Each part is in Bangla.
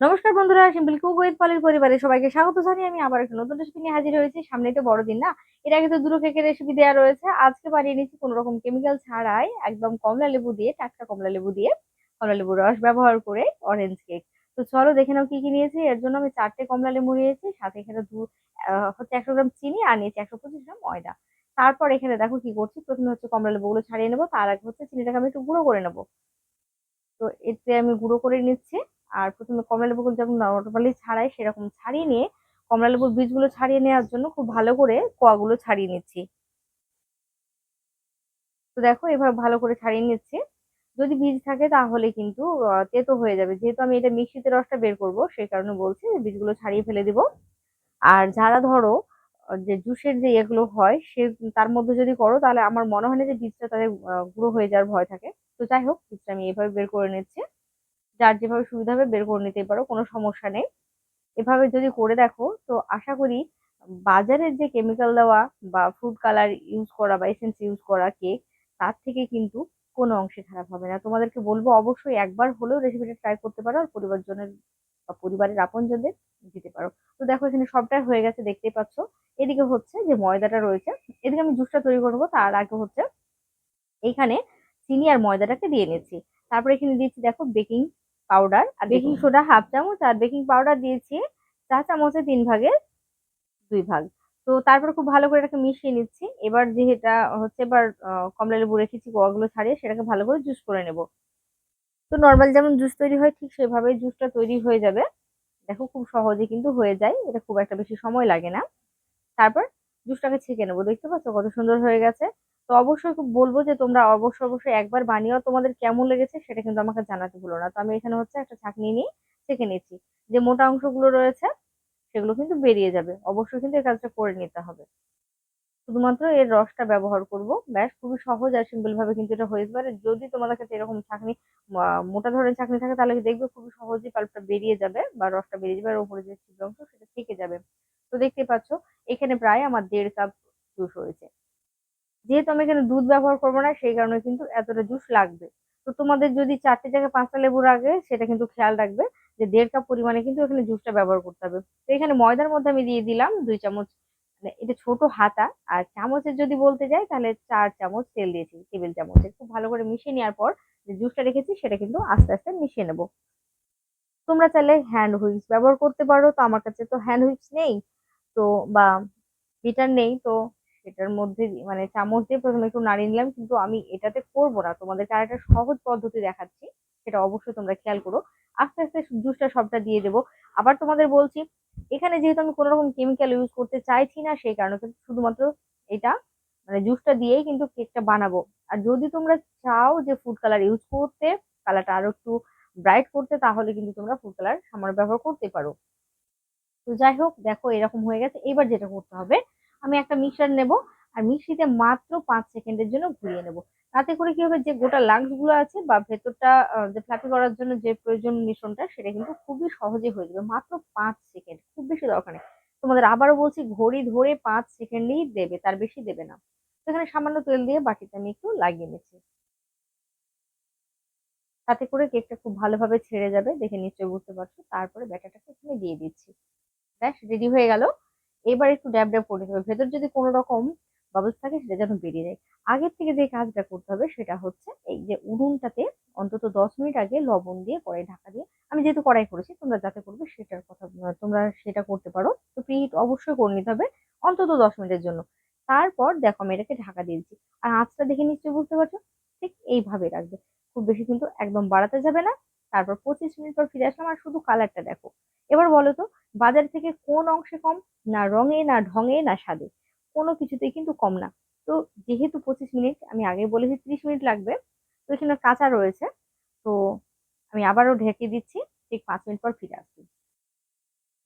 নমস্কার বন্ধুরা, সিম্পল কুক উইথ পলির পরিবারে সবাইকে স্বাগত জানিয়ে আমি আবার একটা নতুন রেসিপি নিয়ে হাজির হয়েছি। সামনেই তো বড়দিন না? এর আগে তো দুটো কেকের রেসিপি দেওয়া রয়েছে। আজকে বানিয়ে নিচ্ছি কোনো রকম কেমিক্যাল ছাড়াই একদম কমলা লেবু দিয়ে, টাটকা কমলা লেবু দিয়ে, কমলা লেবুর রস ব্যবহার করে অরেঞ্জ কেক তো চলো দেখে নাও কি কি নিয়েছি। এর জন্য আমি চারটে কমলা লেবু নিয়েছি, সাথে এখানে দু হচ্ছে একশো গ্রাম চিনি আর নিয়েছি একশো পঁচিশ গ্রাম ময়দা। তারপর এখানে দেখো কি করছি। প্রথমে হচ্ছে কমলা লেবুগুলো ছাড়িয়ে নেব। তার আগে হচ্ছে চিনিটাকে আমি একটু গুঁড়ো করে নেব। তো এতে আমি গুঁড়ো করে নিচ্ছি। আর প্রথমে কমলা লেবুগুলো যেমন নর্মালি ছাড়াই সেরকম ছাড়িয়ে নিয়ে কমলা লেবুর বীজগুলো ছাড়িয়ে নেওয়ার জন্য খুব ভালো করে কোয়াগুলো ছাড়িয়ে নিচ্ছি। তো দেখো এভাবে ভালো করে ছাড়িয়ে নিচ্ছি। যদি বীজ থাকে তাহলে কিন্তু তেতো হয়ে যাবে। যেহেতু আমি এটা মিক্সিতে রসটা বের করব, সেই কারণে বলছি বীজগুলো ছাড়িয়ে ফেলে দিব। আর যারা ধরো যে জুসের যে এগুলো হয়, সে তার মধ্যে যদি করো, তাহলে আমার মনে হয় না যে বীজটা তাদের গুঁড়ো হয়ে যাওয়ার ভয় থাকে। তো যাই হোক বীজটা আমি এভাবে বের করে নিচ্ছি। যার যেভাবে সুবিধা হবে বের করে নিতে পারো, কোনো সমস্যা নেই। এভাবে যদি করে দেখো, তো আশা করি বাজারের যে কেমিক্যাল দেওয়া বা ফুড কালার ইউজ করা বা এসেন্স ইউজ করা কেক, তার থেকে কিন্তু কোনো অংশে খারাপ হবে না। তোমাদেরকে বলব অবশ্যই একবার হলেও রেসিপিটা ট্রাই করতে পারো আর পরিবারজনের বা পরিবারের আপনজনদের দিতে পারো। তো দেখো এখানে সবটাই হয়ে গেছে দেখতেই পাচ্ছ। এদিকে হচ্ছে যে ময়দাটা রয়েছে এদিকে আমি জুসটা তৈরি করব তার আগে হচ্ছে এইখানে চিনি আর ময়দাটাকে দিয়ে নিচ্ছি তারপরে এখানে দিয়েছি দেখো বেকিং পাউডার আর বেকিং সোডা হাফ চামচ আর বেকিং পাউডার দিয়েছি চা চামচে তিন ভাগের দুই ভাগ। তো তারপর খুব ভালো করে এটাকে মিশিয়ে নিচ্ছি। এবার যেটা হচ্ছে এবার কমলা লেবু রেখেছি কোয়াগুলো ছাড়িয়ে সেটাকে ভালো করে জুস করে নেব। তো নর্মাল যেমন জুস তৈরি হয়, ঠিক সেভাবেই জুসটা তৈরি হয়ে যাবে। দেখো খুব সহজে কিন্তু হয়ে যায়, এটা খুব একটা বেশি সময় লাগে না। তারপর জুসটাকে ছেঁকে নেব, দেখতে পাচ্ছ কত সুন্দর হয়ে গেছে। তো অবশ্যই খুব বলব যে তোমরা অবশ্যই অবশ্যই একবার বানিয়েও তোমাদের কেমন লেগেছে সেটা কিন্তু আমাকে জানাতে ভুলো না। তো আমি এখানে হচ্ছে একটা ছাঁকনি নিয়ে ছেঁকে নিচ্ছি। যে মোটা অংশগুলো রয়েছে, সেগুলো কিন্তু বেরিয়ে যাবে। অবশ্যই কিন্তু এই কাজটা করে নিতে হবে। শুধুমাত্র এর রসটা ব্যবহার করব। ব্যাস, খুবই সহজ আর সিম্পল ভাবে কিন্তু এটা হয়ে পারে। যদি তোমাদের কাছে এরকম ছাঁকনি মোটা ধরনের ছাঁকনি থাকে, তাহলে দেখবে খুবই সহজেই পাল্পটা বেরিয়ে যাবে বা রসটা বেরিয়ে যাবে আর উপরে যে ছিদ্র অংশ, সেটা থেকে যাবে। তো দেখতেই পাচ্ছ, এখানে প্রায় আমার দেড় কাপ জুস হয়েছে। যেহেতু আমি এখানে দুধ ব্যবহার করব না, সেই কারণে কিন্তু এতটা জুস লাগবে। তো তোমাদের যদি চারটে জায়গায় পাঁচটা লেবু লাগে, সেটা কিন্তু খেয়াল রাখবে যে দেড় কাপ পরিমাণে কিন্তু এখানে জুসটা ব্যবহার করতে হবে। তো এখানে ময়দার মধ্যে আমি দিয়ে দিলাম দুই চামচ মানে এটা ছোট হাতা আর চামচের যদি বলতে যাই, তাহলে চার চামচ তেল দিয়েছি, টেবিল চামচের খুব ভালো করে মিশিয়ে নেওয়ার পর যে জুসটা রেখেছি, সেটা কিন্তু আস্তে আস্তে মিশিয়ে নেব। তোমরা চাইলে হ্যান্ড হুইপস ব্যবহার করতে পারো। তো আমার কাছে তো হ্যান্ড হুইপস নেই, তো বা বিটার নেই, তো সেটার মধ্যে মানে চামচ দিয়ে প্রথমে একটু নাড়িয়ে নিলাম। কিন্তু আমি এটাতে করব না। তোমাদেরকে আরেকটা সহজ পদ্ধতি দেখাচ্ছি, সেটা অবশ্যই তোমরা খেয়াল করো। আস্তে আস্তে জুসটা সবটা দিয়ে দেবো। আবার তোমাদের বলছি এখানে যেহেতু আমি কোনো রকম কেমিক্যাল ইউজ করতে চাইছি না, সেই কারণে কিন্তু শুধুমাত্র এটা মানে জুসটা দিয়েই কিন্তু কেকটা বানাবো। আর যদি তোমরা চাও যে ফুড কালার ইউজ করতে কালারটা আরও একটু ব্রাইট করতে, তাহলে কিন্তু তোমরা ফুড কালার সামান্য ব্যবহার করতে পারো। তো যাই হোক, দেখো এরকম হয়ে গেছে। এবার যেটা করতে হবে, আমি একটা মিক্সার নেব, আর মিক্সিতে মাত্র পাঁচ সেকেন্ডের জন্য ঘুরিয়ে নেব। তাতে করে কি হবে, যে গোটা লাংসগুলো আছে বা ভেতরটা যে ফ্লাফি করার জন্য যে প্রয়োজন মিশ্রণটা, সেটা কিন্তু খুবই সহজে হয়ে যাবে। মাত্র পাঁচ বেশি দরকার নেই। তোমাদের আবারও বলছি, ঘড়ি ধরে পাঁচ সেকেন্ডই দেবে, তার বেশি দেবে না। এখানে সামান্য তেল দিয়ে বাটিতে আমি একটু লাগিয়ে নিচ্ছি। তাতে করে কেকটা খুব ভালোভাবে ছেড়ে যাবে, দেখে নিশ্চয়ই বুঝতে পারছ। তারপরে ব্যাটারটাকে এখানে দিয়ে দিচ্ছি। ব্যাস, রেডি হয়ে গেল। এবার একটু ড্যাব ড্যাব করে দেবে ভেতর যদি কোনো রকম বাবলস থাকে সেটা যেন বেরিয়ে যায়। আগের থেকে যে কাজটা করতে হবে সেটা হচ্ছে এই যে উনুনটাতে অন্তত দশ মিনিট আগে লবণ দিয়ে কড়াই ঢাকা দিয়ে, আমি যেহেতু কড়াই করেছি, তোমরা যাতে করবে সেটার কথা তোমরা সেটা করতে পারো। তো প্রিহিট অবশ্যই করে নিতে হবে অন্তত দশ মিনিটের জন্য। তারপর দেখো আমি এটাকে ঢাকা দিয়ে দিচ্ছি। আর আঁচটা দেখে নিশ্চয়ই বুঝতে পারছ? ঠিক এইভাবে রাখবে। খুব বেশি কিন্তু একদম বাড়াতে যাবে না। তারপর পঁচিশ মিনিট পর ফিরে আসলাম। আর শুধু কালারটা দেখো। এবার বলো তো, বাজার থেকে কোন অংশে কম? না রঙে, না ঢঙে, না স্বাদে? কোনো কিছুতেই কিন্তু কম না। তো যেহেতু পঁচিশ মিনিট, আমি আগে বলেছি ত্রিশ মিনিট লাগবে। তো এখানে কাঁচা রয়েছে। তো আমি আবারও ঢেকে দিচ্ছি, ঠিক পাঁচ মিনিট পর ফিরে আসছি।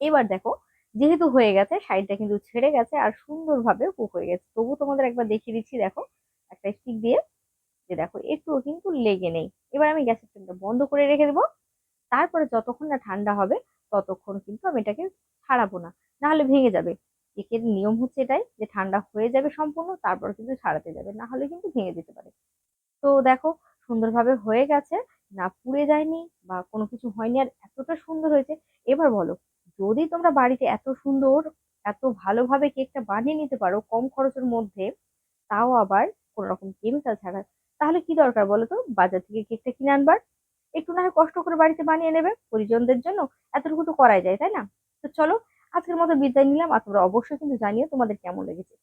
এবার দেখো, যেহেতু হয়ে গেছে, সাইডটা কিন্তু ছেড়ে গেছে আর সুন্দরভাবে কুক হয়ে গেছে। তবু তোমাদের একবার দেখিয়ে দিচ্ছি, দেখো, একটা স্টিক দিয়ে যে দেখো, একটুও কিন্তু লেগে নেই। এবার আমি গ্যাসের ফ্লেমটা বন্ধ করে রেখে দেবো। তারপরে যতক্ষণ না ঠান্ডা হবে, ততক্ষণ কিন্তু আমি এটাকে ছাড়াবো না। নাহলে ভেঙে যাবে। কেকের নিয়ম হচ্ছে এটাই যে ঠান্ডা হয়ে যাবে সম্পূর্ণ, তারপর কিন্তু ছাড়াতে যাবে, না হলে কিন্তু ভেঙে যেতে পারে। তো দেখো, সুন্দরভাবে হয়ে গেছে, না পুড়ে যায়নি বা কোনো কিছু হয়নি আর এতটা সুন্দর হয়েছে। এবার বলো, যদি তোমরা বাড়িতে এত সুন্দর, এত ভালোভাবে কেকটা বানিয়ে নিতে পারো কম খরচের মধ্যে, তাও আবার কোনো রকম কেমিক্যাল ছাড়া, তাহলে কি দরকার বলো তো? বাজার থেকে কেকটা কিনে আনবার। একটু না হয় কষ্ট করে বাড়িতে বানিয়ে নেবে পরিজনদের জন্য, এতটুকু তো করাই যায়, তাই না? তো চলো আজকের মতো বিদায় নিলাম। আর তোমরা অবশ্যই কিন্তু জানিও তোমাদের কেমন লেগেছে।